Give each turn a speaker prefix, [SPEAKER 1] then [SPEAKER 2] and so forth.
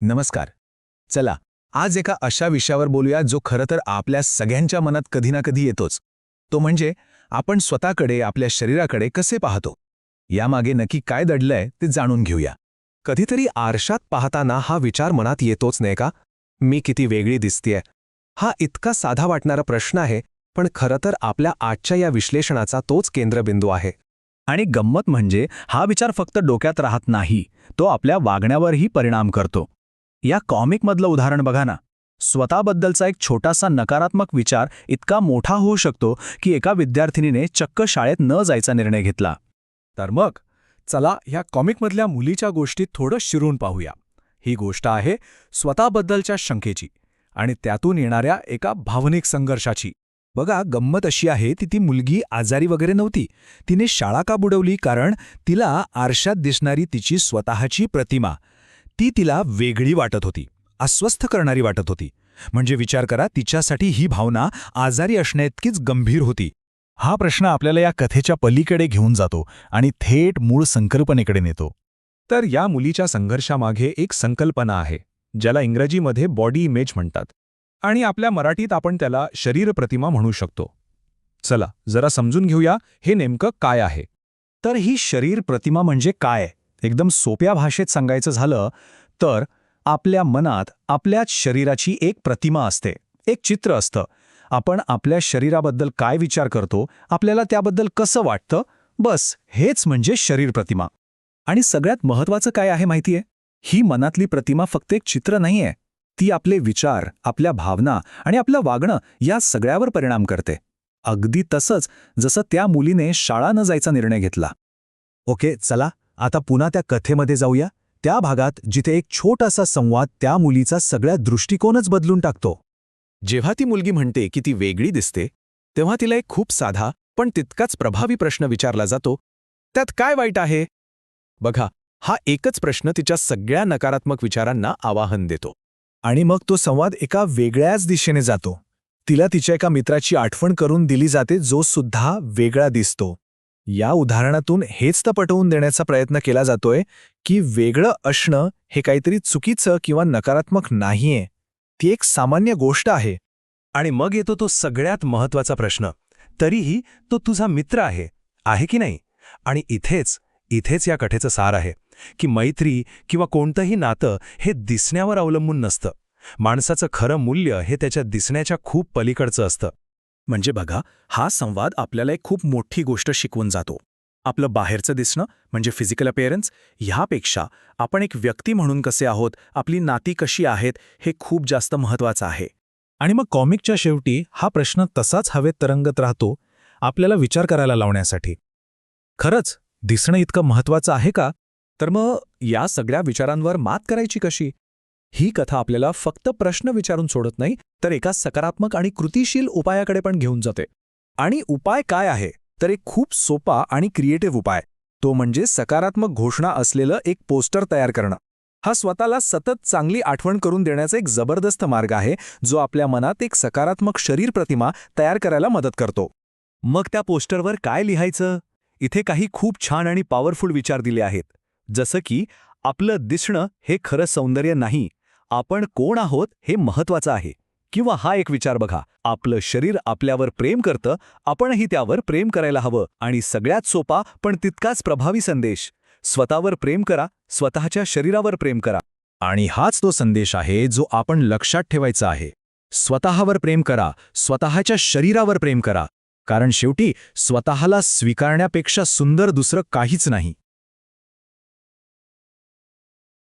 [SPEAKER 1] नमस्कार. चला आज एका अशा विषयावर बोलूया जो खरं तर आपल्या सगळ्यांच्या मनात कधी ना कधी येतोच. तो म्हणजे आपण स्वतःकडे आपल्या शरीराकडे कसे पाहतो? यामागे नक्की काय दडलंय ते जाणून घेऊया.
[SPEAKER 2] कधीतरी आरशात पाहताना हा विचार मनात येतोच नाही का? मी किती वेगळी दिसतीये. हा इतका साधा वाटणारा प्रश्न आहे पण खरं तर आपल्या आजच्या या विश्लेषणाचा तोच केंद्रबिंदू आहे.
[SPEAKER 3] आणि गंमत म्हणजे हा विचार फक्त डोक्यात राहत नाही तो आपल्या वागण्यावरही परिणाम करतो. या कॉमिकमधलं उदाहरण बघा ना. स्वतःबद्दलचा एक छोटासा नकारात्मक विचार इतका मोठा होऊ शकतो की एका विद्यार्थिनीने चक्क शाळेत न जायचा निर्णय घेतला.
[SPEAKER 4] तर मग चला ह्या कॉमिकमधल्या मुलीच्या गोष्टीत थोडं शिरून पाहूया. ही गोष्ट आहे स्वतःबद्दलच्या शंकेची आणि त्यातून येणाऱ्या एका भावनिक संघर्षाची. बघा गंमत अशी आहे ती ती मुलगी आजारी वगैरे नव्हती. तिने शाळा का बुडवली कारण तिला आरशात दिसणारी तिची स्वतःची प्रतिमा ती तिला वेगळी वाटत होती अस्वस्थ करणारी वाटत होती. म्हणजे विचार करा तिच्यासाठी ही भावना आजारी असण्याइतकीच गंभीर होती.
[SPEAKER 3] हा प्रश्न आपल्याला या कथेच्या पलीकडे घेऊन जातो आणि थेट मूळ संकल्पनेकडे नेतो.
[SPEAKER 4] तर या मुलीच्या संघर्षामागे एक संकल्पना आहे ज्याला इंग्रजीमध्ये बॉडी इमेज म्हणतात. आणि आपल्या मराठीत आपण त्याला शरीर प्रतिमा म्हणू शकतो. चला जरा समजून घेऊया हे नेमकं काय आहे?
[SPEAKER 3] तर ही शरीर प्रतिमा म्हणजे काय? एकदम सोप्या भाषेत सांगायचं झालं तर आपल्या मनात आपल्याच शरीराची एक प्रतिमा असते. एक चित्र असतं. आपण आपल्या शरीराबद्दल काय विचार करतो आपल्याला त्याबद्दल कसं वाटतं बस हेच म्हणजे शरीर प्रतिमा. आणि सगळ्यात महत्वाचं काय आहे माहितीये? ही मनातली प्रतिमा फक्त एक चित्र नाहीये. ती आपले विचार आपल्या भावना आणि आपलं वागणं या सगळ्यावर परिणाम करते. अगदी तसंच जसं त्या मुलीने शाळा न जायचा निर्णय घेतला.
[SPEAKER 2] ओके चला. आता पुन्हा त्या कथेमध्ये जाऊया. त्या भागात जिथे एक छोटासा संवाद त्या मुलीचा सगळ्या दृष्टिकोनच बदलून टाकतो. जेव्हा ती मुलगी म्हणते की ती वेगळी दिसते तेव्हा तिला एक खूप साधा पण तितकाच प्रभावी प्रश्न विचारला जातो त्यात काय वाईट आहे? बघा हा एकच प्रश्न तिच्या सगळ्या नकारात्मक विचारांना आवाहन देतो.
[SPEAKER 3] आणि मग तो संवाद एका वेगळ्याच दिशेने जातो. तिला तिच्या एका मित्राची आठवण करून दिली जाते जो सुद्धा वेगळा दिसतो. या उदाहरणातून हेच तर पटवून देण्याचा प्रयत्न केला जातोय की वेगळं असणं हे काहीतरी चुकीचं किंवा नकारात्मक नाहीये. ती एक सामान्य गोष्ट आहे.
[SPEAKER 2] आणि मग येतो तो सगळ्यात महत्त्वाचा प्रश्न. तरीही तो तुझा मित्र आहे. आहे की नाही? आणि इथेच इथेच या कथेचं सार आहे की मैत्री किंवा कोणतंही नातं हे दिसण्यावर अवलंबून नसतं. माणसाचं खरं मूल्य हे त्याच्या दिसण्याच्या खूप पलीकडचं असतं.
[SPEAKER 3] म्हणजे बघा हा संवाद आपल्याला एक खूप मोठी गोष्ट शिकवून जातो. आपलं बाहेरचं दिसणं म्हणजे फिजिकल अपेअरन्स ह्यापेक्षा आपण एक व्यक्ती म्हणून कसे आहोत आपली नाती कशी आहेत हे खूप जास्त महत्वाचं आहे. आणि मग कॉमिकच्या शेवटी हा प्रश्न तसाच हवेत तरंगत राहतो आपल्याला विचार करायला लावण्यासाठी. खरंच दिसणं इतकं महत्वाचं आहे का?
[SPEAKER 4] तर मग या सगळ्या विचारांवर मात करायची कशी? ही कथा आपल्याला फक्त प्रश्न विचारून सोडत नाही तर एका सकारात्मक आणि कृतिशील उपायाकडे पण घेऊन जाते. आणि उपाय काय आहे? तर एक खूप सोपा आणि क्रिएटिव्ह उपाय. तो म्हणजे सकारात्मक घोषणा असलेलं एक पोस्टर तयार करणं. हा स्वतःला सतत चांगली आठवण करून देण्याचा एक जबरदस्त मार्ग आहे जो आपल्या मनात एक सकारात्मक शरीर प्रतिमा तयार करायला मदत करतो.
[SPEAKER 3] मग त्या पोस्टरवर काय लिहायचं? इथे काही खूप छान आणि पॉवरफुल विचार दिले आहेत. जसं की आपलं दिसणं हे खरं सौंदर्य नाही आपण कोण आहोत हे महत्वाचं आहे. किंवा हा एक विचार बघा. आपलं शरीर आपल्यावर प्रेम करतं आपणही त्यावर प्रेम करायला हवं. आणि सगळ्यात सोपा पण तितकाच प्रभावी संदेश. स्वतःवर प्रेम करा स्वतःच्या शरीरावर प्रेम करा.
[SPEAKER 1] आणि हाच तो संदेश आहे जो आपण लक्षात ठेवायचा आहे. स्वतःवर प्रेम करा स्वतःच्या शरीरावर प्रेम करा. कारण शेवटी स्वतःला स्वीकारण्यापेक्षा सुंदर दुसरं काहीच नाही.